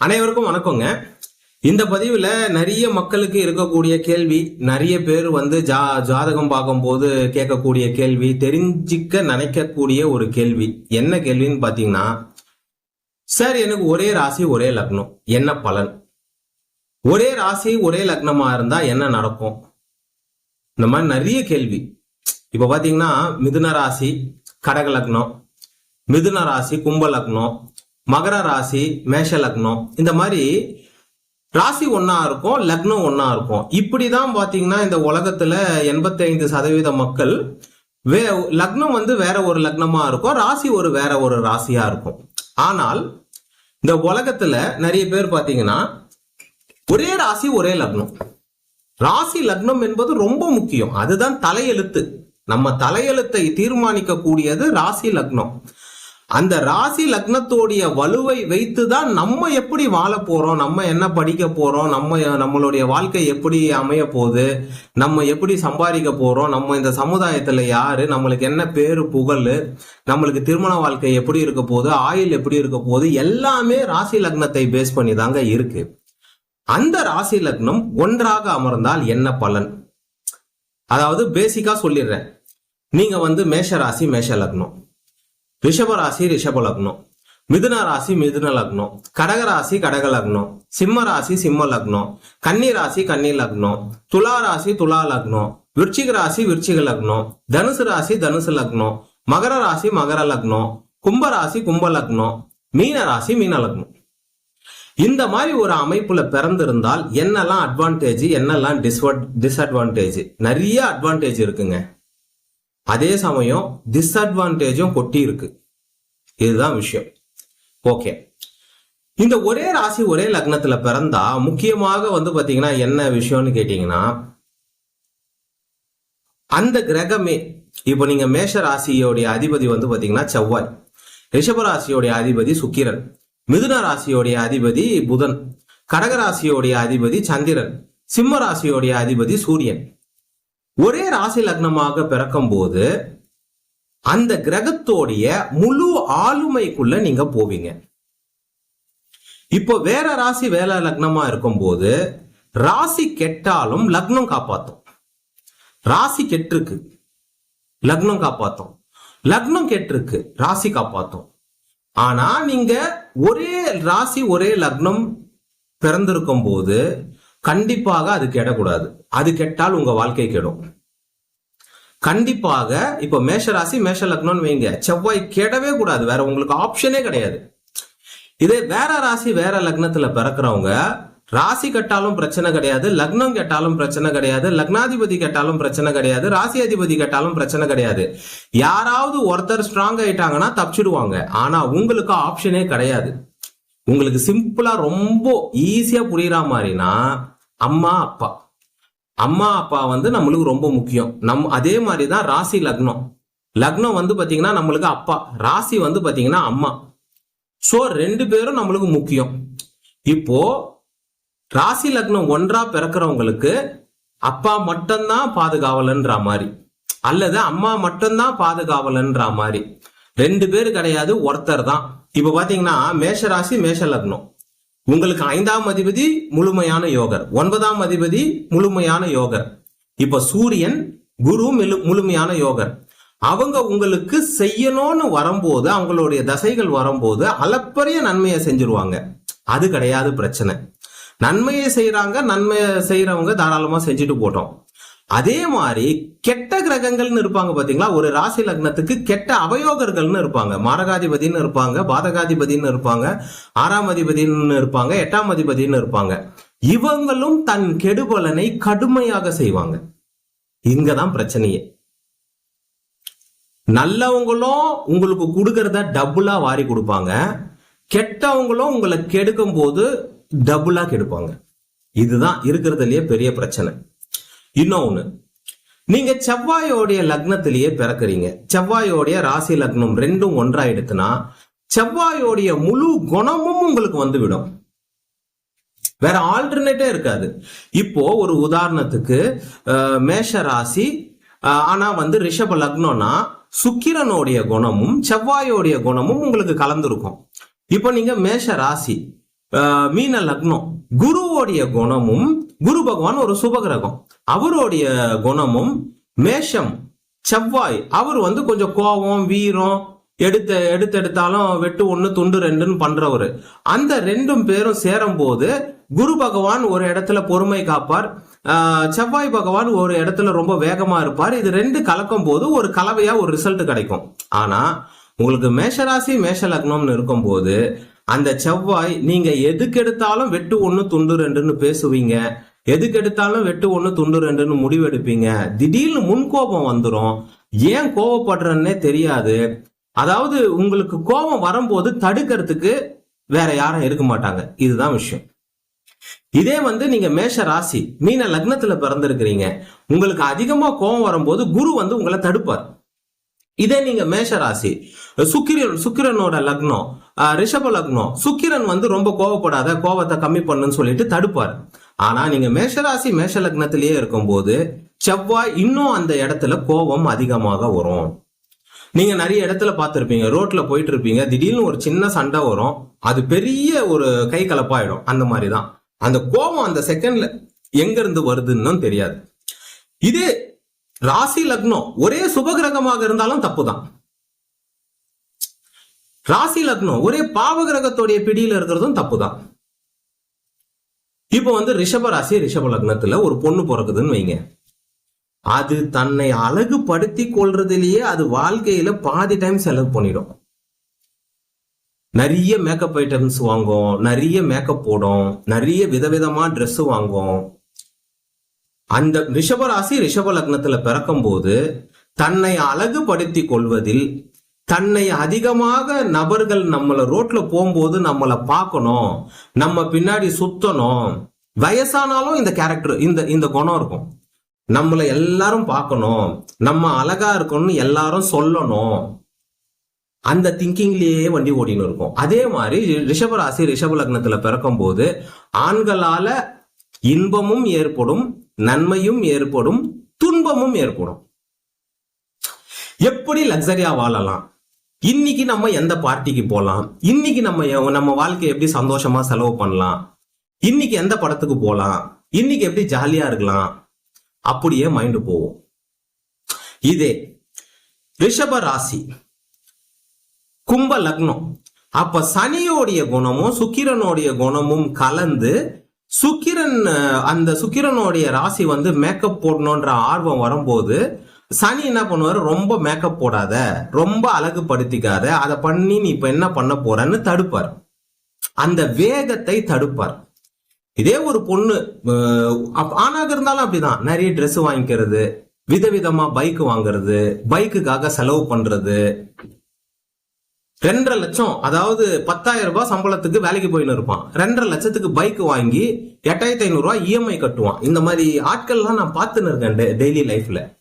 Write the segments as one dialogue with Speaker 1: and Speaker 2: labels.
Speaker 1: அனைவருக்கும் வணக்கங்க. இந்த பதிவுல நிறைய மக்களுக்கு இருக்கக்கூடிய கேள்வி நிறைய பேர் வந்து ஜா ஜாதகம் பார்க்கும்போது கேட்கக்கூடிய கேள்வி தெரிஞ்சிக்க நினைக்கக்கூடிய ஒரு கேள்வி. என்ன கேள்வின்னு பாத்தீங்கன்னா சார் எனக்கு ஒரே ராசி ஒரே லக்னம். என்ன பலன்? ஒரே ராசி ஒரே லக்னமா இருந்தா என்ன நடக்கும்? இந்த மாதிரி நிறைய கேள்வி. இப்ப பாத்தீங்கன்னா மிதுன ராசி கடக லக்னம். மிதுன ராசி கும்ப லக்னம். மகர ராசி மேஷ லக்னம் இந்த மாதிரி ராசி ஒன்னா இருக்கும் லக்னம் ஒன்னா இருக்கும். இப்படிதான் பாத்தீங்கன்னா இந்த உலகத்துல 85% சதவீத மக்கள் வே லக்னம் வந்து வேற ஒரு லக்னமா இருக்கும் ராசி ஒரு வேற ஒரு ராசியா இருக்கும். ஆனால் இந்த உலகத்துல நிறைய பேர் பாத்தீங்கன்னா ஒரே ராசி ஒரே லக்னம். ராசி லக்னம் என்பது ரொம்ப முக்கியம். அதுதான் தலையெழுத்து. நம்ம தலையெழுத்தை தீர்மானிக்க கூடியது ராசி லக்னம். அந்த ராசி லக்னத்தோடைய வலுவை வைத்து தான் நம்ம எப்படி வாழ போறோம் நம்ம என்ன படிக்க போறோம் நம்ம நம்மளுடைய வாழ்க்கை எப்படி அமைய போகுது நம்ம எப்படி சம்பாதிக்க போறோம் நம்ம இந்த சமுதாயத்துல யாரு நம்மளுக்கு என்ன பேரு புகழ் நம்மளுக்கு திருமண வாழ்க்கை எப்படி இருக்க போகுது ஆயுள் எப்படி இருக்க போகுது எல்லாமே ராசி லக்னத்தை பேஸ் பண்ணி தாங்க இருக்கு. அந்த ராசி லக்னம் ஒன்றாக அமர்ந்தால் என்ன பலன்? அதாவது பேசிக்கா சொல்லிடுறேன். நீங்க வந்து மேஷ ராசி மேஷ லக்னம். ரிஷப ராசி ரிஷப லக்னம். மிதுன ராசி மிதுன லக்னம். கடக ராசி கடக லக்னம். சிம்ம ராசி சிம்ம லக்னம். கன்னி ராசி கன்னி லக்னம். துலா ராசி துலா லக்னம். விருச்சிக ராசி விருச்சிக லக்னம். தனுசு ராசி தனுசு லக்னம். மகர ராசி மகர லக்னம். கும்ப ராசி கும்ப லக்னம். மீன ராசி மீன லக்னம். இந்த மாதிரி ஒரு அமைப்புல பிறந்திருந்தால் என்னெல்லாம் அட்வான்டேஜ் என்னெல்லாம் டிஸ்வட் டிஸ்அட்வான்டேஜ் நிறைய அட்வான்டேஜ் இருக்குங்க. அதே சமயம் டிஸ்அட்வான்டேஜும் கொட்டி இருக்கு இதுதான் விஷயம். ஓகே இந்த ஒரே ராசி ஒரே லக்னத்துல பிறந்தா முக்கியமாக வந்து பாத்தீங்கன்னா என்ன விஷயம்னு கேட்டீங்கன்னா அந்த கிரகமே இப்போ நீங்க மேஷ ராசியோடைய அதிபதி வந்து பாத்தீங்கன்னா செவ்வாய். ரிஷப ராசியோடைய அதிபதி சுக்கிரன். மிதுன ராசியோடைய அதிபதி புதன். கடகராசியோடைய அதிபதி சந்திரன். சிம்ம ராசியோடைய அதிபதி சூரியன். ஒரே ராசி லக்னமாக பிறக்கும் போது அந்த கிரகத்தோடைய முழு ஆளுமைக்குள்ள நீங்க போவீங்க. இப்போ வேற ராசி வேலை லக்னமா இருக்கும் போது ராசி கெட்டாலும் லக்னம் காப்பாத்தும். ராசி கெட்டிருக்கு லக்னம் காப்பாத்தும். லக்னம் கெட்டிருக்கு ராசி காப்பாத்தும். ஆனா நீங்க ஒரே ராசி ஒரே லக்னம் பிறந்திருக்கும் போது கண்டிப்பாக அது கெடக்கூடாது. அது கெட்டால் உங்க வாழ்க்கை கெடும். கண்டிப்பாக இப்போ மேஷ ராசி மேஷ லக்னம்னு வைங்க. செவ்வாய் கெடவே கூடாது. வேற உங்களுக்கு ஆப்ஷனே கிடையாது. இதே வேற ராசி வேற லக்னத்துல பிறக்கிறவங்க ராசி கட்டாலும் பிரச்சனை கிடையாது. லக்னம் கெட்டாலும் பிரச்சனை கிடையாது. லக்னாதிபதி கெட்டாலும் பிரச்சனை கிடையாது. ராசி அதிபதி கெட்டாலும் பிரச்சனை கிடையாது. யாராவது ஒருத்தர் ஸ்ட்ராங் ஆயிட்டாங்கன்னா தப்பிச்சிடுவாங்க. ஆனா உங்களுக்கு ஆப்ஷனே கிடையாது. உங்களுக்கு சிம்பிளா ரொம்ப ஈஸியா புரியுற மாதிரினா அம்மா அப்பா. அம்மா அப்பா வந்து நம்மளுக்கு ரொம்ப முக்கியம். நம் அதே மாதிரி தான் ராசி லக்னம். லக்னம் வந்து பார்த்தீங்கன்னா நம்மளுக்கு அப்பா. ராசி வந்து பார்த்தீங்கன்னா அம்மா. ஸோ ரெண்டு பேரும் நம்மளுக்கு முக்கியம். இப்போ ராசி லக்னம் ஒன்றா பிறக்கிறவங்களுக்கு அப்பா மட்டும்தான் பாதுகாவலன்ற மாதிரி. அல்லது அம்மா மட்டும்தான் பாதுகாவலன்ற மாதிரி. ரெண்டு பேர் கிடையாது ஒருத்தர் தான் இப்போ பார்த்தீங்கன்னா மேஷ ராசி மேஷ லக்னம். உங்களுக்கு ஐந்தாம் அதிபதி முழுமையான யோகர். ஒன்பதாம் அதிபதி முழுமையான யோகர். இப்ப சூரியன் குரு முழுமையான யோகர். அவங்க உங்களுக்கு செய்யணும்னு வரும்போது அவங்களுடைய தசைகள் வரும்போது அளப்பரிய நன்மையை செஞ்சிருவாங்க. அது கிடையாது பிரச்சனை. நன்மையை செய்யறாங்க நன்மையை செய்யறவங்க தாராளமா செஞ்சுட்டு போட்டோம். அதே மாதிரி கெட்ட கிரகங்கள்னு இருப்பாங்க பாத்தீங்களா? ஒரு ராசி லக்னத்துக்கு கெட்ட அவயோகர்கள்னு இருப்பாங்க. மாரகாதிபதினு இருப்பாங்க பாதகாதிபதினு இருப்பாங்க ஆறாம் அதிபதினு இருப்பாங்க எட்டாம் அதிபதினு இருப்பாங்க. இவங்களும் தன் கெடுபலனை கடுமையாக செய்வாங்க. இங்கதான் பிரச்சனையே. நல்லவங்களும் உங்களுக்கு கொடுக்கறத டபுளா வாரி கொடுப்பாங்க. கெட்டவங்களும் உங்களை கெடுக்கும் போது டபுளா கெடுப்பாங்க. இதுதான் இருக்கிறதுலயே பெரிய பிரச்சனை. இன்னொன்னு நீங்க செவ்வாயோடைய லக்னத்திலேயே பிறக்குறீங்க. செவ்வாயோடைய ராசி லக்னம் ரெண்டும் ஒன்றாயிடுத்துனா செவ்வாயோடைய முழு குணமும் உங்களுக்கு வந்துவிடும். வேற ஆல்டர்னேட்டே இருக்காது. இப்போ ஒரு உதாரணத்துக்கு மேஷ ராசி ஆனா வந்து ரிஷப லக்னம்னா சுக்கிரனுடைய குணமும் செவ்வாயோடைய குணமும் உங்களுக்கு கலந்துருக்கும். இப்போ நீங்க மேஷ ராசி மீன லக்னம். குருவோடைய குணமும் குரு பகவான் ஒரு சுபகிரகம். அவருடைய குணமும் மேஷம் செவ்வாய் அவர் வந்து கொஞ்சம் கோபம் வீரம் எடுத்த எடுத்து எடுத்தெடுத்தாலும் வெட்டு ஒன்று துண்டு ரெண்டுன்னு பண்றவரு. அந்த ரெண்டும் பேரும் சேரும் போது குரு பகவான் ஒரு இடத்துல பொறுமை காப்பார். செவ்வாய் பகவான் ஒரு இடத்துல ரொம்ப வேகமா இருப்பார். இது ரெண்டு கலக்கும் போது ஒரு கலவையா ஒரு ரிசல்ட் கிடைக்கும். ஆனா உங்களுக்கு மேஷராசி மேஷ லக்னம்னு இருக்கும்போது அந்த செவ்வாய் நீங்க எதுக்கெடுத்தாலும் வெட்டு ஒன்று துண்டு ரெண்டுன்னு பேசுவீங்க. எதுக்கெடுத்தாலும் வெட்டு ஒன்று துண்டு ரெண்டுன்னு முடிவெடுப்பீங்க. திடீர்னு முன்கோபம் வந்துடும் ஏன் கோவப்படுறன்னே தெரியாது. அதாவது உங்களுக்கு கோபம் வரும்போது தடுக்கிறதுக்கு வேற யாரும் இருக்க மாட்டாங்க. இதுதான் விஷயம். இதே வந்து நீங்க மேஷ ராசி மீன லக்னத்துல பிறந்திருக்கிறீங்க. உங்களுக்கு அதிகமா கோபம் வரும்போது குரு வந்து உங்களை தடுப்பார். இதே நீங்க மேஷ ராசி சுக்கிரன் சுக்கிரனோட லக்னம். ரிஷப லக்னம் சுக்கிரன் வந்து ரொம்ப கோவப்படாத கோவத்தை கம்மி பண்ணுன்னு சொல்லிட்டு தடுப்பார். ஆனா நீங்க மேஷராசி மேஷ லக்னத்திலேயே இருக்கும்போது செவ்வாய் இன்னும் அந்த இடத்துல கோபம் அதிகமாக வரும். நீங்க நிறைய இடத்துல பார்த்துருப்பீங்க ரோட்ல போயிட்டு இருப்பீங்க திடீர்னு ஒரு சின்ன சண்டை வரும் அது பெரிய ஒரு கை கலப்பாயிடும் அந்த மாதிரி தான் அந்த கோபம் அந்த செகண்ட்ல எங்க இருந்து வருதுன்னு தெரியாது. இதே ராசி லக்னம் ஒரே சுபகிரகமாக இருந்தாலும் தப்பு தான் ராசி லக்னம் ஒரே பாவகிரகத்துடைய பிடியில இருக்கிறதும் தப்புதான். இப்போ வந்து ரிஷப ராசி ரிஷப லக்னத்துல ஒரு பொண்ணு பிறக்குதுன்னு வைங்க. அது தன்னை அழகுபடுத்தி கொள்றதுலயே அது வாழ்க்கையில பாதி டைம் செலவு பண்ணிடும். நிறைய மேக்கப் ஐட்டம்ஸ் வாங்கும் நிறைய மேக்கப் போடும் நிறைய விதவிதமா ட்ரெஸ் வாங்கும் அந்த ரிஷபராசி ரிஷப லக்னத்துல பிறக்கும் போது தன்னை அழகுபடுத்தி கொள்வதில் தன்னை அதிகமாக நபர்கள் நம்மளை ரோட்ல போகும்போது நம்மளை பார்க்கணும். நம்ம பின்னாடி சுத்தணும். வயசானாலும் இந்த கேரக்டர் இந்த இந்த குணம் இருக்கும். நம்மளை எல்லாரும் பார்க்கணும். நம்ம அழகா இருக்கணும்னு எல்லாரும் சொல்லணும். அந்த திங்கிங்லயே வண்டி ஓடின்னு இருக்கும். அதே மாதிரி ரிஷபராசி ரிஷப லக்னத்துல பிறக்கும் போது ஆண்களால இன்பமும் ஏற்படும் நன்மையும் ஏற்படும் துன்பமும் ஏற்படும். எப்படி லக்ஸரியா வாழலாம்? இன்னைக்கு நம்ம எந்த பார்ட்டிக்கு போகலாம் இன்னைக்கு நம்ம நம்ம வாழ்க்கையை எப்படி சந்தோஷமா செலவு பண்ணலாம்? இன்னைக்கு எந்த படத்துக்கு போகலாம் இன்னைக்கு எப்படி ஜாலியா இருக்கலாம்? அப்படியே மைண்டு போகும் இதே ரிஷப ராசி கும்ப லக்னம். அப்ப சனியோடைய குணமும் சுக்கிரனுடைய குணமும் கலந்து சுக்கிரன் அந்த சுக்கிரனுடைய ராசி வந்து மேக்கப் போடணுன்ற ஆர்வம் வரும்போது சனி என்ன பண்ணுவார்? ரொம்ப மேக்கப் போடாத ரொம்ப அழகுபடுத்திக்காத அதை பண்ணி நீ இப்போ என்ன பண்ண போறன்னு தடுப்பார். அந்த வேகத்தை தடுப்பார். இதே ஒரு பொண்ணு அப்- ஆணாக இருந்தாலும் அப்படிதான். நிறைய ட்ரெஸ் வாங்கிக்கிறது விதவிதமா பைக் வாங்குறது பைக்குக்காக செலவு பண்றது. ரெண்டரை லட்சம் அதாவது பத்தாயிரம் ரூபாய் சம்பளத்துக்கு வேலைக்கு போயின்னு இருப்பான். ரெண்டரை லட்சத்துக்கு பைக் வாங்கி எட்டாயிரத்தி ஐநூறுரூவா இஎம்ஐ கட்டுவான். இந்த மாதிரி ஆட்கள்லாம் நான் பார்த்துன்னு இருக்கேன் டெய்லி லைஃப்ல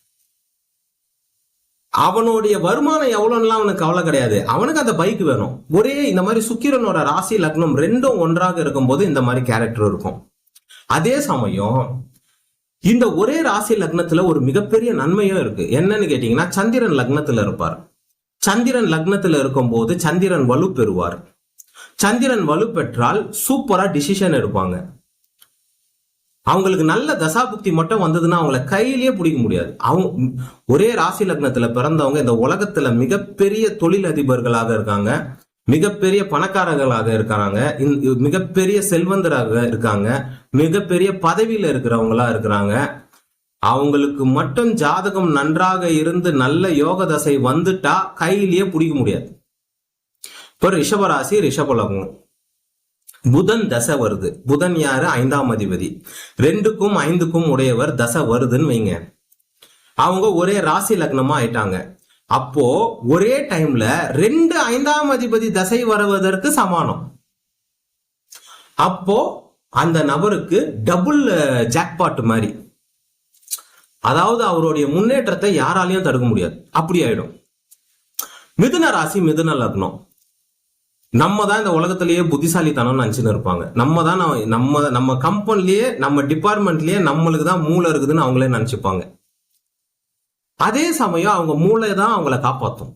Speaker 1: அவனுடைய வருமானம் எவ்வளோலாம் அவனுக்கு கவலை கிடையாது. அவனுக்கு அந்த பைக் வேணும். ஒரே இந்த மாதிரி சுக்கிரனோட ராசி லக்னம் ரெண்டும் ஒன்றாக இருக்கும்போது இந்த மாதிரி கேரக்டர் இருக்கும். அதே சமயம் இந்த ஒரே ராசி லக்னத்துல ஒரு மிகப்பெரிய நன்மையும் இருக்கு. என்னன்னு கேட்டீங்கன்னா சந்திரன் லக்னத்துல இருப்பார். சந்திரன் லக்னத்துல இருக்கும்போது சந்திரன் வலு பெறுவார் சந்திரன் வலு பெற்றால் சூப்பரா டிசிஷன் எடுப்பாங்க. அவங்களுக்கு நல்ல தசாபுக்தி மட்டும் வந்ததுன்னா அவங்கள கையிலேயே பிடிக்க முடியாது. அவங்க ஒரே ராசி லக்னத்துல பிறந்தவங்க இந்த உலகத்துல மிகப்பெரிய தொழில் அதிபர்களாக இருக்காங்க. மிகப்பெரிய பணக்காரர்களாக இருக்கிறாங்க மிகப்பெரிய செல்வந்தராக இருக்காங்க. மிகப்பெரிய பதவியில இருக்கிறவங்களா இருக்கிறாங்க. அவங்களுக்கு மட்டும் ஜாதகம் நன்றாக இருந்து நல்ல யோக தசை வந்துட்டா கையிலேயே பிடிக்க முடியாது. இப்போ ரிஷபராசி ரிஷபலக்னம் புதன் தசை வருது. புதன் யாரு? ஐந்தாம் அதிபதி. ரெண்டுக்கும் ஐந்துக்கும் உடையவர் தசை வருதுன்னு வைங்க. அவங்க ஒரே ராசி லக்னமா ஆயிட்டாங்க. அப்போ ஒரே டைம்ல ரெண்டு ஐந்தாம் அதிபதி தசை வருவதற்கு சமானம். அப்போ அந்த நபருக்கு டபுள் ஜாக்பாட் மாதிரி. அதாவது அவருடைய முன்னேற்றத்தை யாராலையும் தடுக்க முடியாது. அப்படி ஆயிடும். மிதுன ராசி மிதுன லக்னம். நம்ம தான் இந்த உலகத்திலேயே புத்திசாலித்தனம்னு நினைச்சுன்னு இருப்பாங்க. நம்ம தான் நம்ம- நம்ம கம்பெனிலேயே நம்ம டிபார்ட்மெண்ட்லயே நம்மளுக்கு தான் மூளை இருக்குதுன்னு அவங்களே நினைச்சுப்பாங்க. அதே சமயம் அவங்க மூளை தான் அவங்கள காப்பாற்றும்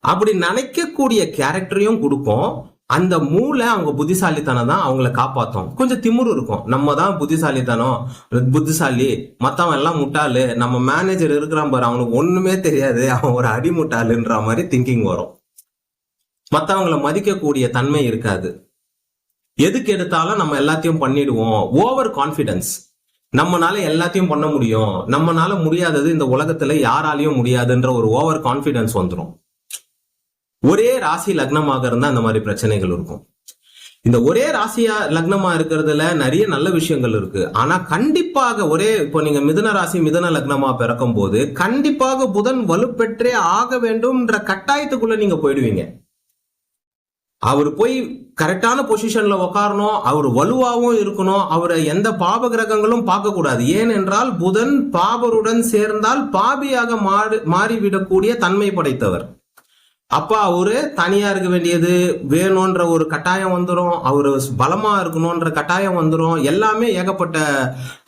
Speaker 1: அப்படி நினைக்கக்கூடிய கேரக்டரையும் கொடுக்கும். அந்த மூளை அவங்க புத்திசாலித்தனம் தான் அவங்கள காப்பாற்றும் கொஞ்சம் திமுரு இருக்கும். நம்ம தான் புத்திசாலித்தனம் புத்திசாலி மற்றவன் எல்லாம் முட்டாளு நம்ம மேனேஜர் இருக்கிறான் பாரு அவனுக்கு ஒண்ணுமே தெரியாது அவன் ஒரு அடிமுட்டாளுன்ற மாதிரி திங்கிங் வரும். மற்றவங்களை மதிக்கக்கூடிய தன்மை இருக்காது. எதுக்கு எடுத்தாலும் நம்ம எல்லாத்தையும் பண்ணிடுவோம். ஓவர் கான்ஃபிடன்ஸ் நம்மனால எல்லாத்தையும் பண்ண முடியும். நம்மனால முடியாதது இந்த உலகத்துல யாராலையும் முடியாதுன்ற ஒரு ஓவர் கான்ஃபிடன்ஸ் வந்துடும் ஒரே ராசி லக்னமாக இருந்தா அந்த மாதிரி பிரச்சனைகள் இருக்கும். இந்த ஒரே ராசியா லக்னமா இருக்கிறதுல நிறைய நல்ல விஷயங்கள் இருக்கு. ஆனா கண்டிப்பாக ஒரே இப்போ நீங்க மிதன ராசி மிதன லக்னமா பிறக்கும் போது கண்டிப்பாக புதன் வலுப்பெற்றே ஆக வேண்டும்ன்ற கட்டாயத்துக்குள்ள நீங்க போயிடுவீங்க. அவர் போய் கரெக்டான பொசிஷன்ல உட்காரணும் அவர் வலுவாகவும் இருக்கணும் அவரை எந்த பாப கிரகங்களும் பார்க்கக்கூடாது. ஏனென்றால் புதன் பாபருடன் சேர்ந்தால் பாபியாக மாறி மாறிவிடக்கூடிய தன்மை படைத்தவர். அப்ப அவரு தனியா இருக்க வேண்டியது வேணும்ன்ற ஒரு கட்டாயம் வந்துடும் அவரு பலமா இருக்கணும்ன்ற கட்டாயம் வந்துடும் எல்லாமே ஏகப்பட்ட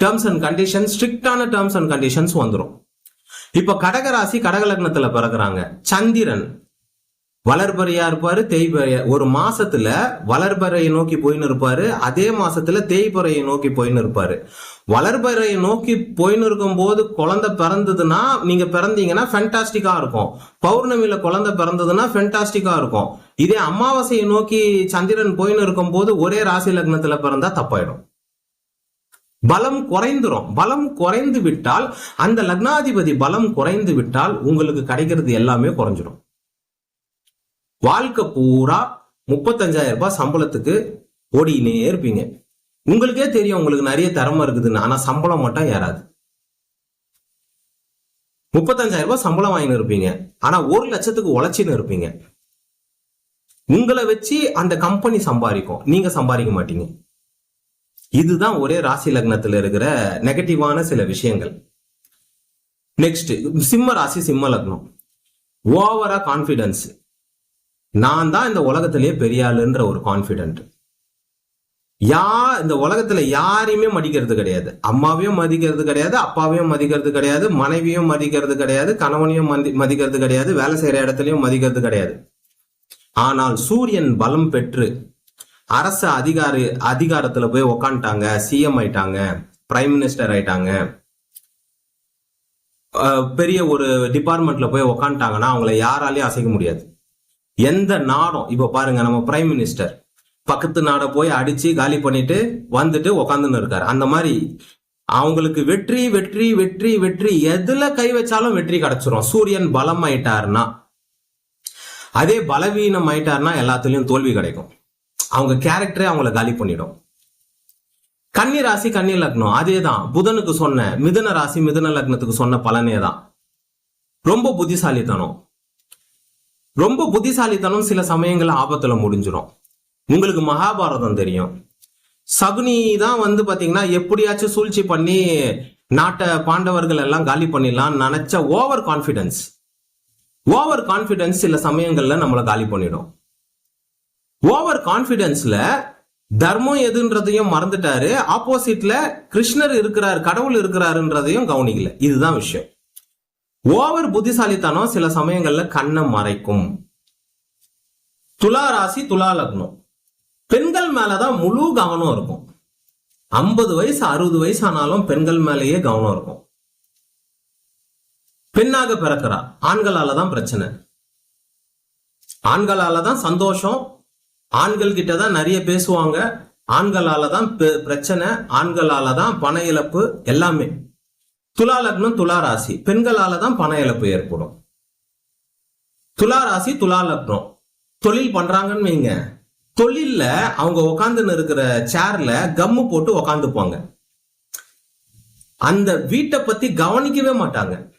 Speaker 1: டேர்ம்ஸ் அண்ட் கண்டிஷன்ஸ் ஸ்ட்ரிக்டான டேர்ம்ஸ் அண்ட் கண்டிஷன்ஸ் வந்துடும் இப்ப கடகராசி கடகலக்னத்துல பிறகுறாங்க சந்திரன் வளர்பறையா இருப்பாரு தேய்பறையா ஒரு மாசத்துல வளர்பறையை நோக்கி போயின்னு இருப்பாரு அதே மாசத்துல தேய்பறையை நோக்கி போயின்னு இருப்பாரு. வளர்பறையை நோக்கி போயின்னு இருக்கும் போது குழந்தை பிறந்ததுன்னா நீங்க பிறந்தீங்கன்னா ஃபென்டாஸ்டிக்கா இருக்கும். பௌர்ணமியில குழந்தை பிறந்ததுன்னா ஃபென்டாஸ்டிக்கா இருக்கும். இதே அமாவாசையை நோக்கி சந்திரன் போயின்னு இருக்கும் போது ஒரே ராசி லக்னத்துல பிறந்தா தப்பாயிடும். பலம் குறைந்துரும். பலம் குறைந்து விட்டால் அந்த லக்னாதிபதி பலம் குறைந்து விட்டால் உங்களுக்கு கிடைக்கிறது எல்லாமே குறைஞ்சிடும் வாழ்க்கை பூரா முப்பத்தஞ்சாயிரம் ரூபாய் சம்பளத்துக்கு ஓடினே இருப்பீங்க. உங்களுக்கே தெரியும் உங்களுக்கு நிறைய திறமை இருக்குதுன்னு. ஆனா சம்பளம் மட்டும் ஏறாது. முப்பத்தஞ்சாயிரம் ரூபாய் சம்பளம் வாங்கினு இருப்பீங்க. ஆனா ஒரு லட்சத்துக்கு உழைச்சின்னு இருப்பீங்க. உங்களை வச்சு அந்த கம்பெனி சம்பாதிக்கும். நீங்க சம்பாதிக்க மாட்டீங்க. இதுதான் ஒரே ராசி லக்னத்துல இருக்கிற நெகட்டிவான சில விஷயங்கள். நெக்ஸ்ட் சிம்ம ராசி சிம்ம லக்னம். ஓவரா கான்பிடன்ஸ் நான் தான் இந்த உலகத்திலேயே பெரியாளுன்ற ஒரு கான்பிடென்ட் யா இந்த உலகத்துல யாரையுமே மதிக்கிறது கிடையாது. அம்மாவையும் மதிக்கிறது கிடையாது அப்பாவையும் மதிக்கிறது கிடையாது மனைவியும் மதிக்கிறது கிடையாது கணவனையும் மதி மதிக்கிறது கிடையாது வேலை செய்யற இடத்துலையும் மதிக்கிறது கிடையாது. ஆனால் சூரியன் பலம் பெற்று அரசு அதிகாரி அதிகாரத்துல போய் உக்காந்துட்டாங்க சிஎம் ஆயிட்டாங்க பிரைம் மினிஸ்டர் ஆயிட்டாங்க. பெரிய ஒரு டிபார்ட்மெண்ட்ல போய் உக்காந்துட்டாங்கன்னா அவங்கள யாராலையும் அசைக்க முடியாது. எந்த நாடும் இப்ப பாருங்க நம்ம பிரைம் மினிஸ்டர் பக்கத்து நாடை போய் அடிச்சு காலி பண்ணிட்டு வந்துட்டு உக்காந்துன்னு இருக்காரு. அந்த மாதிரி அவங்களுக்கு வெற்றி வெற்றி வெற்றி வெற்றி எதுல கை வச்சாலும் வெற்றி கிடைச்சிரும். சூரியன் பலம் ஆயிட்டாருன்னா அதே பலவீனம் ஆயிட்டாருன்னா எல்லாத்துலயும் தோல்வி கிடைக்கும். அவங்க கேரக்டரே அவங்கள காலி பண்ணிடும். கன்னி ராசி கன்னி லக்னம் அதே தான் புதனுக்கு சொன்ன மிதுன ராசி மிதுன லக்னத்துக்கு சொன்ன பலனே தான் ரொம்ப புத்திசாலித்தனம். ரொம்ப புத்திசாலித்தனம் சில சமயங்கள்ல ஆபத்துல முடிஞ்சிடும் உங்களுக்கு மகாபாரதம் தெரியும். சகுனி தான் வந்து பாத்தீங்கன்னா எப்படியாச்சும் சூழ்ச்சி பண்ணி நாட்டை பாண்டவர்கள் எல்லாம் காலி பண்ணிடலாம் நினைச்ச ஓவர் கான்பிடன்ஸ் ஓவர் கான்பிடன்ஸ் சில சமயங்கள்ல நம்மளை காலி பண்ணிடும். ஓவர் கான்பிடன்ஸ்ல தர்மம் எதுன்றதையும் மறந்துட்டாரு. ஆப்போசிட்ல கிருஷ்ணர் இருக்கிறார் கடவுள் இருக்கிறாருன்றதையும் கவனிக்கல. இதுதான் விஷயம். ஓவர் புத்திசாலித்தனம் சில சமயங்கள்ல கண்ணை மறைக்கும். துலா ராசி துலா லக்னம். பெண்கள் மேலதான் முழு கவனம் இருக்கும். ஐம்பது வயசு அறுபது வயசு ஆனாலும் பெண்கள் மேலேயே கவனம் இருக்கும். பெண்ணாக பிறக்கிறா. ஆண்களால தான் பிரச்சனை. ஆண்களால தான் சந்தோஷம். ஆண்கள் கிட்ட தான் நிறைய பேசுவாங்க. ஆண்களால தான் பிரச்சனை. ஆண்களால தான் பண இழப்பு. எல்லாமே. துலா லக்னம் துலா ராசி பெண்களால தான் பண இழப்பு ஏற்படும். துலா ராசி துலா லக்னம் தொழில் பண்றாங்கன்னு வைங்க. தொழில்ல அவங்க உக்காந்துன்னு இருக்கிற சேர்ல கம்மு போட்டு உக்காந்துப்பாங்க. அந்த வீட்டை பத்தி கவனிக்கவே மாட்டாங்க.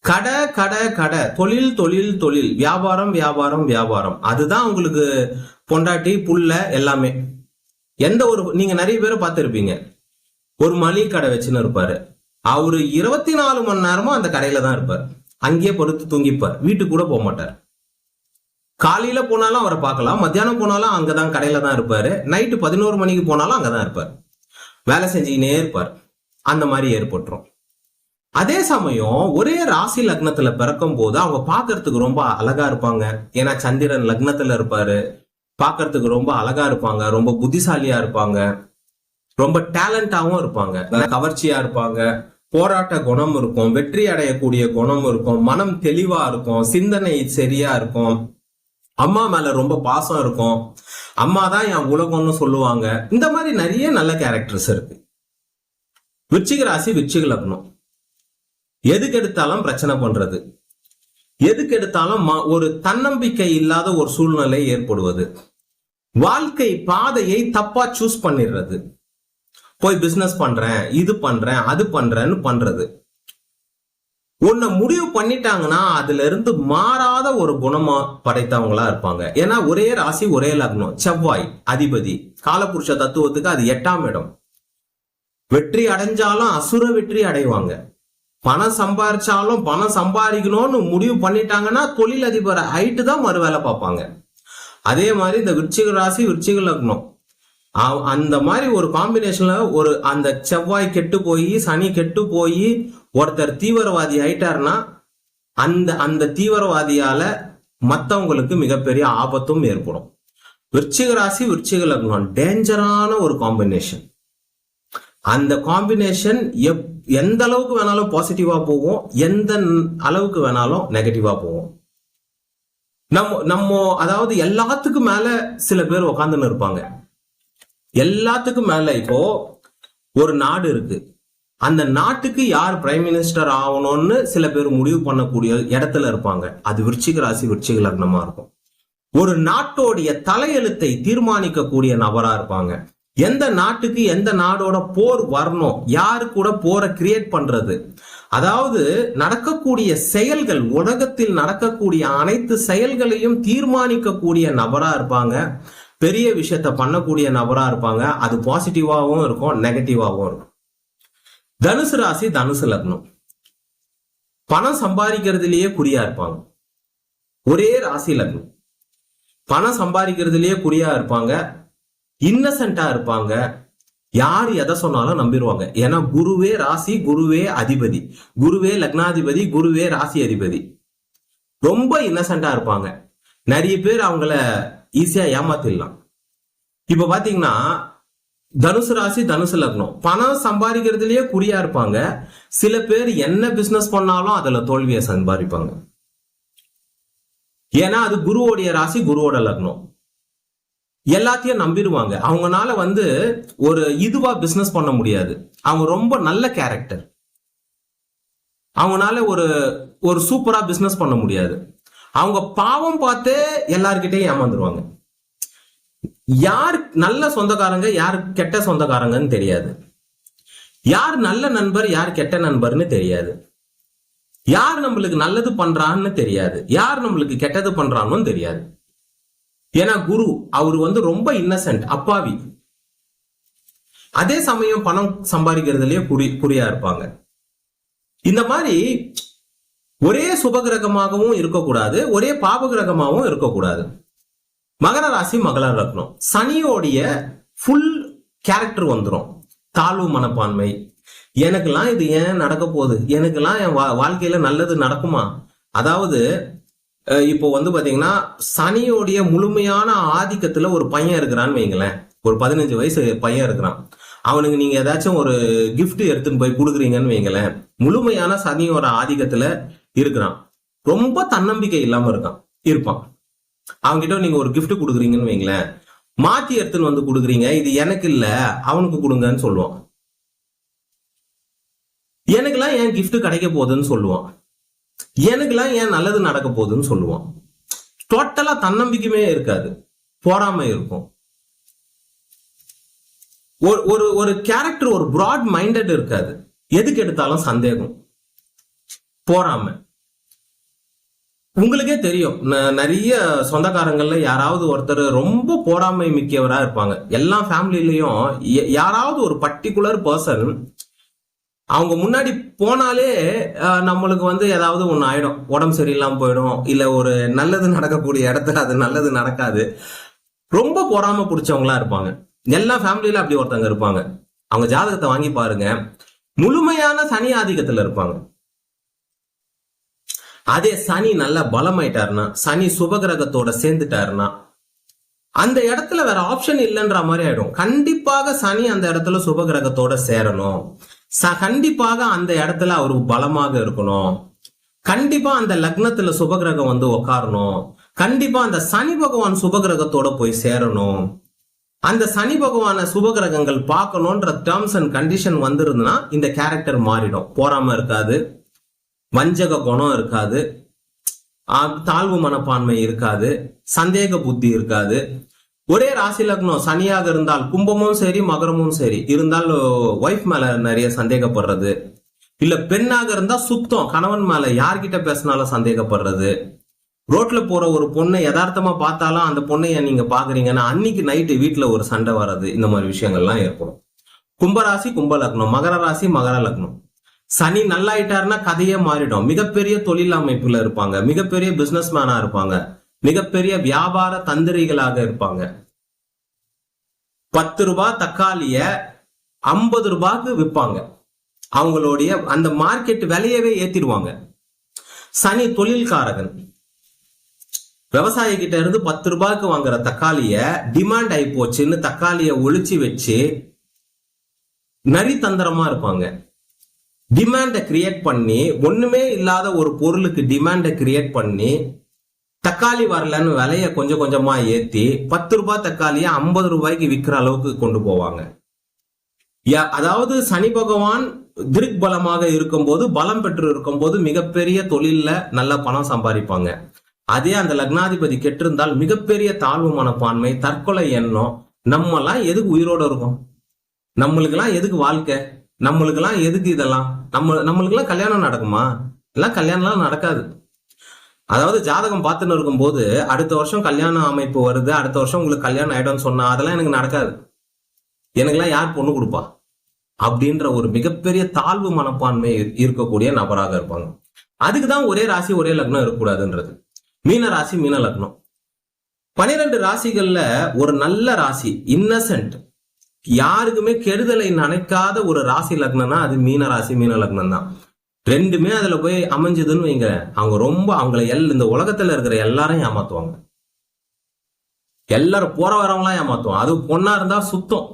Speaker 1: கடை கடை கடை. தொழில் தொழில் தொழில். வியாபாரம் வியாபாரம் வியாபாரம். அதுதான் உங்களுக்கு பொண்டாட்டி புல்ல எல்லாமே. எந்த ஒரு நீங்க நிறைய பேரை பார்த்துருப்பீங்க. ஒரு மளிகை கடை வச்சுன்னு இருப்பாரு. அவரு இருபத்தி நாலு மணி நேரமும் அந்த கடையில தான் இருப்பார். அங்கேயே படுத்து தூங்கிப்பார். வீட்டுக்கு கூட போக மாட்டார். காலையில போனாலும் அவரை பார்க்கலாம். மத்தியானம் போனாலும் அங்கதான் கடையில தான் இருப்பாரு. நைட்டு பதினோரு மணிக்கு போனாலும் அங்கதான் இருப்பார். வேலை செஞ்சுக்கினே இருப்பார். அந்த மாதிரி ஏற்பட்டுரும். அதே சமயம் ஒரே ராசி லக்னத்துல பிறக்கும் போது அவங்க பாக்குறதுக்கு ரொம்ப அழகா இருப்பாங்க. ஏன்னா சந்திரன் லக்னத்துல இருப்பாரு. பாக்குறதுக்கு ரொம்ப அழகா இருப்பாங்க. ரொம்ப புத்திசாலியா இருப்பாங்க. ரொம்ப டேலண்டாவும் இருப்பாங்க. கவர்ச்சியா இருப்பாங்க. போராட்ட குணம் இருக்கும். வெற்றி அடையக்கூடிய குணம் இருக்கும். மனம் தெளிவா இருக்கும். சிந்தனை சரியா இருக்கும். அம்மா மேல ரொம்ப பாசம் இருக்கும். அம்மா தான் என் உலகம்னு சொல்லுவாங்க. இந்த மாதிரி நிறைய நல்ல கேரக்டர்ஸ் இருக்கு. விச்சிக ராசி விச்சிக லக்னம். எதுக்கு எடுத்தாலும் பிரச்சனை பண்றது. எதுக்கு எடுத்தாலும் ம- ஒரு தன்னம்பிக்கை இல்லாத ஒரு சூழ்நிலை ஏற்படுவது. வாழ்க்கை பாதையை தப்பா சூஸ் பண்ணிடுறது. போய் பிசினஸ் பண்றேன் இது பண்றேன் அது பண்றேன்னு பண்றது. உன்னை முடிவு பண்ணிட்டாங்கன்னா அதுல இருந்து மாறாத ஒரு குணமா படைத்தவங்களா இருப்பாங்க. ஏன்னா ஒரே ராசி ஒரே லக்னம். செவ்வாய் அதிபதி. காலபுருஷ தத்துவத்துக்கு அது எட்டாம் இடம். வெற்றி அடைஞ்சாலும் அசுர வெற்றி அடைவாங்க. பணம் சம்பாரிச்சாலும் பணம் சம்பாதிக்கணும்னு முடிவு பண்ணிட்டாங்கன்னா தொழிலதிபர் ஆயிட்டு தான் மறு வேலை பார்ப்பாங்க. அதே மாதிரி இந்த விருச்சிக ராசி விருச்சிக லக்னம். அந்த மாதிரி ஒரு காம்பினேஷன்ல ஒரு அந்த செவ்வாய் கெட்டு போய் சனி கெட்டு போய் ஒருத்தர் தீவிரவாதி ஆயிட்டாருன்னா அந்த அந்த தீவிரவாதியால மத்தவங்களுக்கு மிகப்பெரிய ஆபத்தும் ஏற்படும். விருச்சிக ராசி விருச்சிக லக்னம். டேஞ்சரான ஒரு காம்பினேஷன் அந்த காம்பினேஷன் எப் எந்த அளவுக்கு வேணாலும் பாசிட்டிவா போகும் எந்த அளவுக்கு வேணாலும் நெகட்டிவா போகும். நம்ம நம்ம அதாவது எல்லாத்துக்கும் மேல சில பேர் உக்காந்துன்னு இருப்பாங்க. எல்லாத்துக்கும் மேல இப்போ ஒரு நாடு இருக்கு. அந்த நாட்டுக்கு யார் பிரைம் மினிஸ்டர் ஆகணும்னு சில பேர் முடிவு பண்ணக்கூடிய இடத்துல இருப்பாங்க. அது விருச்சிக ராசி விருச்சிக லக்னமா இருக்கும். ஒரு நாட்டோடைய தலையெழுத்தை தீர்மானிக்கக்கூடிய நபரா இருப்பாங்க. எந்த நாட்டுக்கு எந்த நாடோட போர் வரணும் யாரு கூட போரை கிரியேட் பண்றது? அதாவது நடக்கக்கூடிய செயல்கள் உலகத்தில் நடக்கக்கூடிய அனைத்து செயல்களையும் தீர்மானிக்கக்கூடிய நபரா இருப்பாங்க. பெரிய விஷயத்த பண்ணக்கூடிய நபரா இருப்பாங்க. அது பாசிட்டிவாகவும் இருக்கும் நெகட்டிவாகவும் இருக்கும். தனுசு ராசி தனுசு லக்னம். பணம் சம்பாதிக்கிறதுலயே குறியா இருப்பாங்க. ஒரே ராசி லக்னம். பணம் சம்பாதிக்கிறதுலயே குறியா இருப்பாங்க. இன்னசென்ட்டா இருப்பாங்க. யார் எதை சொன்னாலும் நம்பிடுவாங்க ஏன்னா குருவே ராசி குருவே அதிபதி. குருவே லக்னாதிபதி குருவே ராசி அதிபதி. ரொம்ப இன்னசென்ட்டா இருப்பாங்க. நிறைய பேர் அவங்கள ஈஸியா ஏமாத்திடலாம். இப்ப பாத்தீங்கன்னா தனுசு ராசி தனுசு லக்னம். பணம் சம்பாதிக்கிறதுலயே குறியா இருப்பாங்க. சில பேர் என்ன பிசினஸ் பண்ணாலும் அதுல தோல்வியை சம்பாதிப்பாங்க. ஏன்னா அது குருவோடைய ராசி குருவோட லக்னம். எல்லாத்தையும் நம்பிடுவாங்க. அவங்கனால வந்து ஒரு இதுவா பிசினஸ் பண்ண முடியாது. அவங்க ரொம்ப நல்ல கேரக்டர் அவங்கனால ஒரு ஒரு சூப்பரா பிசினஸ் பண்ண முடியாது. அவங்க பாவம் பார்த்தே எல்லார்கிட்டையும் ஏமாந்துருவாங்க. யார் நல்ல சொந்தக்காரங்க யார் கெட்ட சொந்தக்காரங்கன்னு தெரியாது. யார் நல்ல நண்பர் யார் கெட்ட நண்பர்னு தெரியாது. யார் நம்மளுக்கு நல்லது பண்றான்னு தெரியாது. யார் நம்மளுக்கு கெட்டது பண்றான்னு தெரியாது. ஏன்னா குரு அவர் வந்து ரொம்ப இன்னசென்ட் அப்பாவி. அதே சமயம் பணம் சம்பாதிக்கிறதுலயே குறி குறியா இருப்பாங்க. இந்த மாதிரி ஒரே சுபகிரகமாகவும் இருக்கக்கூடாது ஒரே பாபகிரகமாகவும் இருக்கக்கூடாது. மகர ராசி மகள லக்னம். சனியோடைய ஃபுல் கேரக்டர் வந்துடும் தாழ்வு மனப்பான்மை. எனக்கெல்லாம் இது ஏன் நடக்க போகுது? எனக்கெல்லாம் என் வா- வாழ்க்கையில நல்லது நடக்குமா? அதாவது இப்போ வந்து பாத்தீங்கன்னா சனியோடைய முழுமையான ஆதிக்கத்துல ஒரு பையன் இருக்கிறான்னு வைங்களேன். ஒரு பதினஞ்சு வயசு பையன் இருக்கிறான். அவனுக்கு நீங்க ஏதாச்சும் ஒரு கிஃப்ட் எடுத்துன்னு போய் கொடுக்குறீங்கன்னு வைங்களேன். முழுமையான சனியோட ஆதிக்கத்துல இருக்கிறான். ரொம்ப தன்னம்பிக்கை இல்லாம இருக்கான். இருப்பான். அவன்கிட்ட நீங்க ஒரு கிஃப்ட் கொடுக்குறீங்கன்னு வைங்களேன். மாத்தி எடுத்துன்னு வந்து கொடுக்குறீங்க. இது எனக்கு இல்ல அவனுக்கு கொடுங்கன்னு சொல்லுவான். எனக்குலாம் ஏன் கிஃப்ட் கிடைக்க போகுதுன்னு சொல்லுவான். எனக்குலாம் ஏன் நல்லது நடக்க போகுதுன்னு சொல்லுவான். டோட்டலா தன்னம்பிக்கையுமே இருக்காது. போறாம இருக்கும். ஒரு ஒரு ஒரு கேரக்டர் ஒரு ப்ராட் மைண்டட் இருக்காது. எதுக்கு எடுத்தாலும் சந்தேகம். போறாம. உங்களுக்கே தெரியும் ந- நிறைய சொந்தக்காரங்கள்ல யாராவது ஒருத்தர் ரொம்ப போராமை மிக்கவரா இருப்பாங்க. எல்லா ஃபேமிலிலையும் யாராவது ஒரு பர்டிகுலர் பர்சன் அவங்க முன்னாடி போனாலே நம்மளுக்கு வந்து ஏதாவது ஒன்று ஆயிடும். உடம்பு சரியில்லாம போயிடும். இல்லை ஒரு நல்லது நடக்கக்கூடிய இடத்துல அது நல்லது நடக்காது. ரொம்ப பொறாம பிடிச்சவங்களா இருப்பாங்க. எல்லா ஃபேமிலியில அப்படி ஒருத்தவங்க இருப்பாங்க. அவங்க ஜாதகத்தை வாங்கி பாருங்க. முழுமையான சனி ஆதிக்கத்துல இருப்பாங்க. அதே சனி நல்லா பலமாயிட்டாருன்னா சனி சுபகிரகத்தோட சேர்ந்துட்டாருன்னா அந்த இடத்துல வேற ஆப்ஷன் இல்லைன்ற மாதிரி ஆயிடும். கண்டிப்பாக சனி அந்த இடத்துல சுபகிரகத்தோட சேரணும். ச கண்டிப்பாக அந்த இடத்துல அவர் பலமாக இருக்கணும். கண்டிப்பா அந்த லக்னத்துல சுபகிரகம் வந்து உட்காரணும் கண்டிப்பா அந்த சனி பகவான் சுபகிரகத்தோட போய் சேரணும். அந்த சனி பகவான சுபகிரகங்கள் பார்க்கணுன்ற டேர்ம்ஸ் அண்ட் கண்டிஷன் வந்திருந்ததுன்னா இந்த கேரக்டர் மாறிடும். போறாம இருக்காது. வஞ்சக குணம் இருக்காது. தாழ்வு மனப்பான்மை இருக்காது. சந்தேக புத்தி இருக்காது. ஒரே ராசி லக்னம் சனியாக இருந்தால் கும்பமும் சரி மகரமும் சரி. இருந்தால் ஒய்ஃப் மேல நிறைய சந்தேகப்படுறது. இல்ல பெண்ணாக இருந்தா சுத்தம். கணவன் மேல யார்கிட்ட பேசினாலும் சந்தேகப்படுறது. ரோட்ல போற ஒரு பொண்ணை யதார்த்தமா பார்த்தாலும் அந்த பொண்ணைய நீங்க பாக்குறீங்கன்னா அன்னைக்கு நைட்டு வீட்டுல ஒரு சண்டை வர்றது இந்த மாதிரி விஷயங்கள்லாம் ஏற்படும். கும்பராசி கும்ப லக்னம். மகர ராசி மகர லக்னம். சனி நல்லாயிட்டாருன்னா கதையே மாறிடும். மிகப்பெரிய தொழில் அமைப்புல இருப்பாங்க. மிகப்பெரிய பிசினஸ் மேனா இருப்பாங்க. மிகப்பெரிய வியாபார தந்திரிகளாக இருப்பாங்க. பத்து ரூபாய் தக்காளிய ஐம்பது ரூபாய்க்கு விற்பாங்க அவங்களுடைய அந்த மார்க்கெட் விலையவே ஏத்திடுவாங்க. சனி தொழில்காரகன். விவசாயி கிட்ட இருந்து பத்து ரூபாய்க்கு வாங்குற தக்காளிய டிமாண்ட் ஆகி போச்சுன்னு தக்காளிய ஒழிச்சு வச்சு நரித்தந்திரமா இருப்பாங்க. டிமாண்டை கிரியேட் பண்ணி ஒண்ணுமே இல்லாத ஒரு பொருளுக்கு டிமாண்டை கிரியேட் பண்ணி தக்காளி வரலன்னு விலைய கொஞ்சம் கொஞ்சமா ஏத்தி பத்து ரூபாய் தக்காளியை ஐம்பது ரூபாய்க்கு விற்கிற அளவுக்கு கொண்டு போவாங்க. யா- அதாவது சனி பகவான் திருக் பலமாக இருக்கும்போது பலம் பெற்று இருக்கும்போது மிகப்பெரிய தொழில்ல நல்ல பணம் சம்பாதிப்பாங்க. அதே அந்த லக்னாதிபதி கெட்டிருந்தால் மிகப்பெரிய தாழ்வு மனப்பான்மை தற்கொலை எண்ணம் நம்மலாம் எதுக்கு உயிரோட இருக்கோம்? நம்மளுக்கெல்லாம் எதுக்கு வாழ்க்கை? நம்மளுக்கெல்லாம் எதுக்கு இதெல்லாம்? நம்ம நம்மளுக்கெல்லாம் கல்யாணம் நடக்குமா? எல்லாம் கல்யாணம்லாம் நடக்காது. அதாவது ஜாதகம் பார்த்துன்னு இருக்கும்போது அடுத்த வருஷம் கல்யாண அமைப்பு வருது அடுத்த வருஷம் உங்களுக்கு கல்யாணம் ஆயிடும்னு சொன்னா அதெல்லாம் எனக்கு நடக்காது. எனக்கெல்லாம் யார் பொண்ணு கொடுப்பா? அப்படின்ற ஒரு மிகப்பெரிய தாழ்வு மனப்பான்மை இருக்கக்கூடிய நபராக இருப்பாங்க. அதுக்கு தான் ஒரே ராசி ஒரே லக்னம் இருக்கக்கூடாதுன்றது. மீன ராசி மீன லக்னம். பனிரெண்டு ராசிகள்ல ஒரு நல்ல ராசி இன்னசென்ட் யாருக்குமே கெடுதலை நினைக்காத ஒரு ராசி லக்னம்னா அது மீன ராசி மீன லக்னம் தான். ரெண்டுமே அதுல போய் அமைஞ்சதுன்னு வைங்க அவங்க ரொம்ப அவங்கள எல் இந்த உலகத்துல இருக்கிற எல்லாரும் ஏமாத்துவாங்க. எல்லாரும் போற வரவங்களாம் ஏமாத்துவான் அது பொண்ணா இருந்தா சுத்தம்.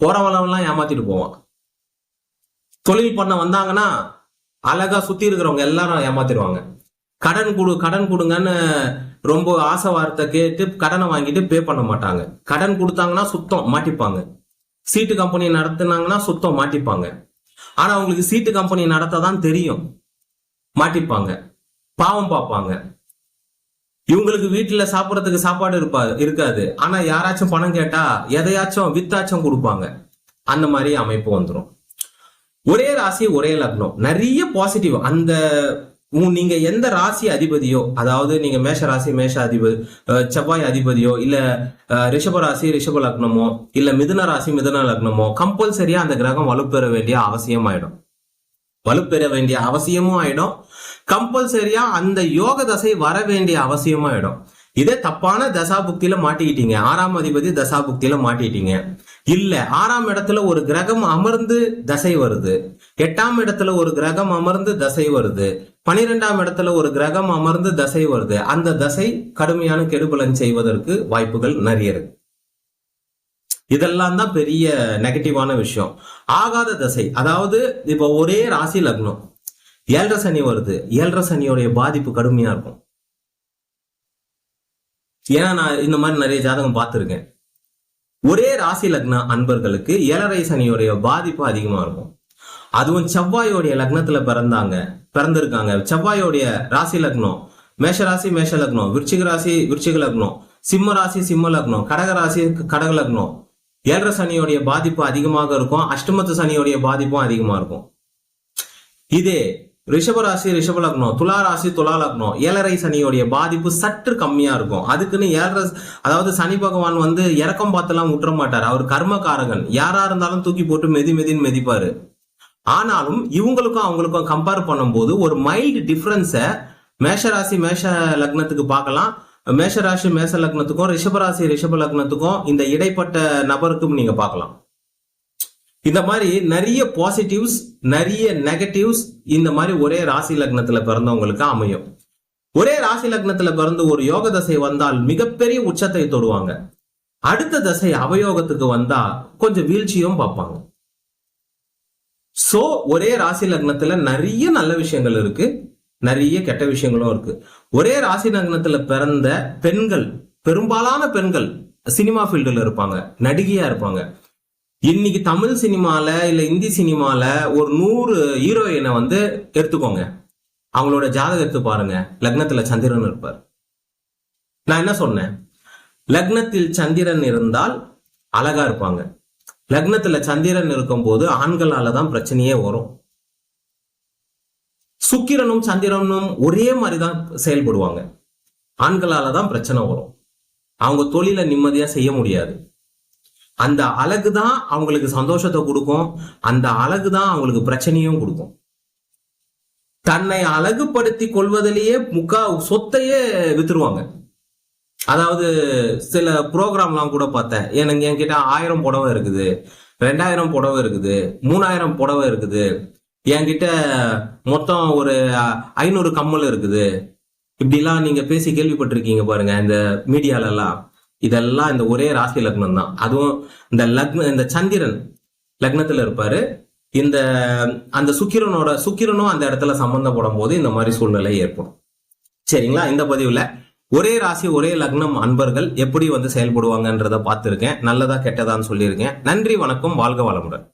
Speaker 1: போற வரவங்களாம் ஏமாத்திட்டு போவான். தொழில் பண்ண வந்தாங்கன்னா அழகா சுத்தி இருக்கிறவங்க எல்லாரும் ஏமாத்திடுவாங்க. கடன் கொடு கடன் கொடுங்கன்னு ரொம்ப ஆசை வார்த்தை கேட்டு கடனை வாங்கிட்டு பே பண்ண மாட்டாங்க. கடன் கொடுத்தாங்கன்னா சுத்தம் மாட்டிப்பாங்க. சீட்டு கம்பெனி நடத்துனாங்கன்னா சுத்தம் மாட்டிப்பாங்க. ஆனா அவங்களுக்கு சீட்டு கம்பெனி நடத்த தான் தெரியும். மாட்டிப்பாங்க. பாவம் பார்ப்பாங்க. இவங்களுக்கு வீட்டுல சாப்பிடறதுக்கு சாப்பாடு இருப்பா இருக்காது. ஆனா யாராச்சும் பணம் கேட்டா எதையாச்சும் வித்தாச்சும் கொடுப்பாங்க. அந்த மாதிரி அமைப்பு வந்துடும் ஒரே ராசி ஒரே லக்னம். நிறைய பாசிட்டிவ் அந்த நீங்க எந்த ராசி அதிபதியோ அதாவது நீங்க மேஷ ராசி மேஷ அதிபதி செவ்வாய் அதிபதியோ இல்ல ரிஷப ராசி ரிஷப லக்னமோ இல்ல மிதுன ராசி மிதுன லக்னமோ கம்பல்சரியா அந்த கிரகம் வலுப்பெற வேண்டிய அவசியம் ஆயிடும் வலுப்பெற வேண்டிய அவசியமும் ஆயிடும். கம்பல்சரியா அந்த யோக தசை வர வேண்டிய அவசியமும் ஆயிடும் இதே தப்பான தசாபுக்தியில மாட்டிக்கிட்டீங்க. ஆறாம் அதிபதி தசாபுக்தியில மாட்டிக்கிட்டீங்க. இல்ல. ஆறாம் இடத்துல ஒரு கிரகம் அமர்ந்து தசை வருது. எட்டாம் இடத்துல ஒரு கிரகம் அமர்ந்து தசை வருது. பனிரெண்டாம் இடத்துல ஒரு கிரகம் அமர்ந்து தசை வருது. அந்த தசை கடுமையான கெடுபலன் செய்வதற்கு வாய்ப்புகள் நிறைய இருக்கு. இதெல்லாம் தான் பெரிய நெகட்டிவான விஷயம். ஆகாத தசை அதாவது இப்ப ஒரே ராசி லக்னம். ஏழரை சனி வருது. ஏழரை சனியோடைய பாதிப்பு கடுமையா இருக்கும். ஏன்னா நான் இந்த மாதிரி நிறைய ஜாதகம் பார்த்துருக்கேன். ஒரே ராசி லக்ன அன்பர்களுக்கு ஏழரை சனியோடைய பாதிப்பு அதிகமா இருக்கும். அதுவும் செவ்வாயோடைய லக்னத்துல பிறந்தாங்க பிறந்திருக்காங்க. செவ்வாயோடைய ராசி லக்னம் மேஷ ராசி மேஷ லக்னம் விருச்சிக ராசி விருச்சிக லக்னம் சிம்ம ராசி சிம்ம லக்னம் கடக ராசி கடக லக்னம். ஏழரை சனியோடைய பாதிப்பு அதிகமாக இருக்கும் அஷ்டமத்து சனியோடைய பாதிப்பும் அதிகமா இருக்கும். இதே ரிஷபராசி ரிஷப லக்னம் துலா ராசி துலா லக்னம். ஏழரை சனியோடைய பாதிப்பு சற்று கம்மியா இருக்கும். அதுக்குன்னு ஏழரை அதாவது சனி பகவான் வந்து இறக்கம் பார்த்துலாம் விட்டுற மாட்டார். அவர் கர்மகாரகன் யாரா இருந்தாலும் தூக்கி போட்டு மெதி மெதின்னு மெதிப்பாரு. ஆனாலும் இவங்களுக்கும் அவங்களுக்கும் கம்பேர் பண்ணும்போது ஒரு மைல்டு டிஃப்ரென்ஸை மேஷராசி மேஷ லக்னத்துக்கு பார்க்கலாம். மேஷராசி மேஷ லக்னத்துக்கும் ரிஷபராசி ரிஷப லக்னத்துக்கும் இந்த இடைப்பட்ட நபருக்கும் நீங்க பார்க்கலாம். இந்த மாதிரி நிறைய பாசிட்டிவ்ஸ் நிறைய நெகட்டிவ்ஸ் இந்த மாதிரி ஒரே ராசி லக்னத்துல பிறந்தவங்களுக்கு அமையும். ஒரே ராசி லக்னத்துல பிறந்து ஒரு யோக தசை வந்தால் மிகப்பெரிய உச்சத்தை தொடுவாங்க. அடுத்த தசை அவயோகத்துக்கு வந்தா கொஞ்சம் வீழ்ச்சியும் பார்ப்பாங்க. சோ ஒரே ராசி லக்னத்துல நிறைய நல்ல விஷயங்கள் இருக்கு. நிறைய கெட்ட விஷயங்களும் இருக்கு. ஒரே ராசி லக்னத்துல பிறந்த பெண்கள் பெரும்பாலான பெண்கள் சினிமா ஃபீல்டுல இருப்பாங்க நடிகையா இருப்பாங்க. இன்னைக்கு தமிழ் சினிமால இல்ல இந்தி சினிமால ஒரு நூறு ஹீரோயினை வந்து எடுத்துக்கோங்க. அவங்களோட ஜாதகத்தை பாருங்க. லக்னத்துல சந்திரன் இருப்பார். நான் என்ன சொன்னேன்? லக்னத்தில் சந்திரன் இருந்தால் அழகா இருப்பாங்க. லக்னத்துல சந்திரன் இருக்கும்போது ஆண்களால தான் பிரச்சனையே வரும். சுக்கிரனும் சந்திரனும் ஒரே மாதிரி தான் செயல்படுவாங்க. ஆண்களால தான் பிரச்சனை வரும். அவங்க தொழிலை நிம்மதியா செய்ய முடியாது. அந்த அழகு தான் அவங்களுக்கு சந்தோஷத்தை கொடுக்கும். அந்த அழகு தான் அவங்களுக்கு பிரச்சனையும் கொடுக்கும். தன்னை அழகுபடுத்தி கொள்வதிலேயே முக்கா சொத்தையே வித்துருவாங்க. அதாவது சில ப்ரோக்ராம்லாம் கூட பார்த்தேன். எனக்கு என்கிட்ட ஆயிரம் புடவை இருக்குது ரெண்டாயிரம் புடவை இருக்குது மூணாயிரம் புடவை இருக்குது. என்கிட்ட மொத்தம் ஒரு ஐநூறு கம்மல் இருக்குது. இப்படிலாம் நீங்க பேசி கேள்விப்பட்டிருக்கீங்க பாருங்க இந்த மீடியாலெல்லாம். இதெல்லாம் இந்த ஒரே ராசி லக்னம் தான் அதுவும் இந்த லக்ன இந்த சந்திரன் லக்னத்துல இருப்பாரு. இந்த அந்த சுக்கிரனோட சுக்கிரனும் அந்த இடத்துல சம்பந்தப்படும் போது இந்த மாதிரி சூழ்நிலை ஏற்படும். சரிங்களா? இந்த பதிவுல ஒரே ராசி ஒரே லக்னம் அன்பர்கள் எப்படி வந்து செயல்படுவாங்கன்றத பார்த்துருக்கேன். நல்லதா கெட்டதான்னு சொல்லியிருக்கேன். நன்றி வணக்கம் வாழ்க வளமுடன்.